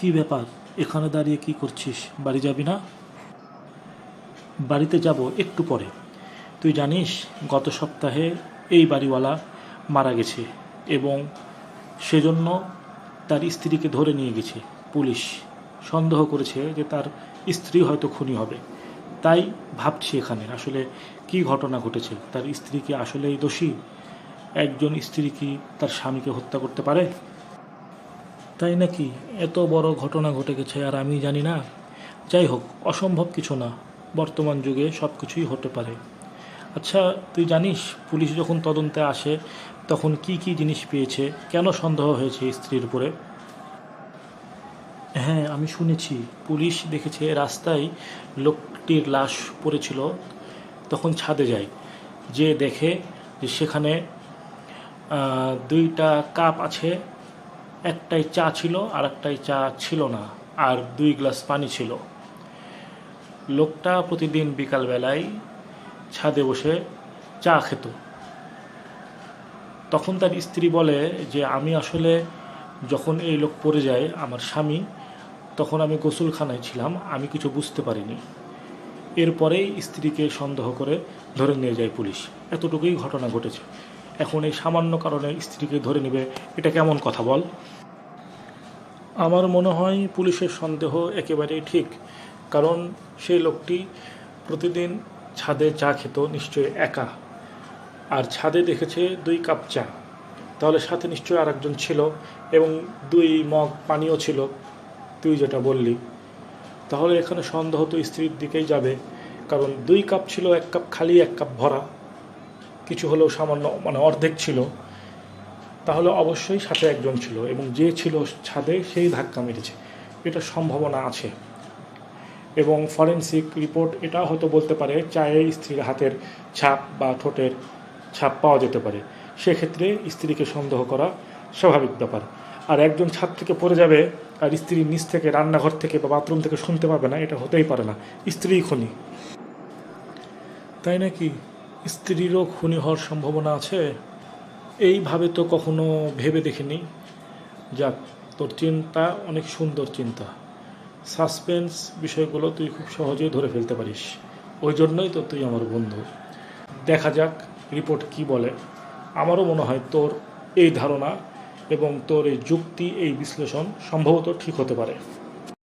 কি ব্যাপার? এখানে দাঁড়িয়ে কি করছিস? বাড়ি যাবি না? বাড়িতে যাব একটু পরে। তুই জানিস, গত সপ্তাহে এই বাড়িওয়ালা মারা গেছে এবং সেজন্য তার স্ত্রীকে ধরে নিয়ে গেছে পুলিশ। সন্দেহ করেছে যে তার স্ত্রী হয়তো খুনি হবে। তাই ভাবছি এখানে, আসলে কি ঘটনা ঘটেছে? তার স্ত্রী কি আসলেই দোষী? একজন স্ত্রী কি তার স্বামীকে হত্যা করতে পারে? তাই নাকি এত বড় ঘটনা ঘটে গেছে আর আমি জানি না? যাই হোক, অসম্ভব কিছু না। বর্তমান যুগে সব কিছুই হতে পারে। আচ্ছা তুই জানিস পুলিশ যখন তদন্তে আসে, তখন কি কি জিনিস পেয়েছে? কেন সন্দেহ হয়েছে স্ত্রীর উপরে? হ্যাঁ আমি শুনেছি। পুলিশ দেখেছে রাস্তায় লোকটির লাশ পড়েছিল, তখন ছাদে যায়। যে দেখে যে সেখানে দুইটা কাপ আছে একটাই চা ছিল আর একটাই চা ছিল না, আর দুই গ্লাস পানি ছিল। লোকটা প্রতিদিন বিকালবেলায় ছাদে বসে চা খেত। তখন তার স্ত্রী বলে যে, আমি আসলে যখন এই লোক পড়ে যায়, আমার স্বামী, তখন আমি গোসলখানায় ছিলাম, আমি কিছু বুঝতে পারিনি। এরপরেই স্ত্রীকে সন্দেহ করে ধরে নিয়ে যায় পুলিশ। এতটুকুই ঘটনা ঘটেছে। এখন এই সামান্য কারণে স্ত্রীকে ধরে নেবে। এটা কেমন কথা বল? আমার মনে হয় পুলিশের সন্দেহ একেবারেই ঠিক, কারণ সেই লোকটি প্রতিদিন ছাদে চা খেত, নিশ্চয়ই একা। আর ছাদে দেখেছে দুই কাপ চা। তাহলে সাথে নিশ্চয়ই আর একজন ছিল এবং দুই মগ পানীয় ছিল। তুই যেটা বললি। তাহলে এখানে সন্দেহ তো স্ত্রীর দিকেই যাবে, কারণ দুই কাপ ছিল, এক কাপ খালি, এক কাপ ভরা। কিছু হলেও সামান্য মানে অর্ধেক ছিল, তাহলে অবশ্যই সাথে একজন ছিল এবং যে ছিল ছাদে সেই ধাক্কা মেরেছে। এটা সম্ভাবনা আছে। এবং ফরেন্সিক রিপোর্ট এটা হয়তো বলতে পারে, চায়ে স্ত্রীর হাতের ছাপ বা ঠোঁটের ছাপ পাওয়া যেতে পারে। সেক্ষেত্রে স্ত্রীকে সন্দেহ করা স্বাভাবিক ব্যাপার। আর একজন ছাদ থেকে পড়ে যাবে, আর স্ত্রী নিচ থেকে, রান্নাঘর থেকে বা বাথরুম থেকে শুনতে পাবে না, এটা হতেই পারে না। স্ত্রীই খুনি। তাই নাকি? স্ত্রীরও খুনি হওয়ার সম্ভাবনা আছে। এইভাবে তো কখনো ভেবে দেখিনি। যাক, তোর চিন্তা অনেক সুন্দর চিন্তা। সাসপেন্স বিষয়গুলো তুই খুব সহজেই ধরে ফেলতে পারিস। ওই জন্যই তো তুই আমার বন্ধু। দেখা যাক রিপোর্ট কি বলে। আমারও মনে হয় তোর এই ধারণা এবং তোর এই যুক্তি, এই বিশ্লেষণ সম্ভবত ঠিক হতে পারে।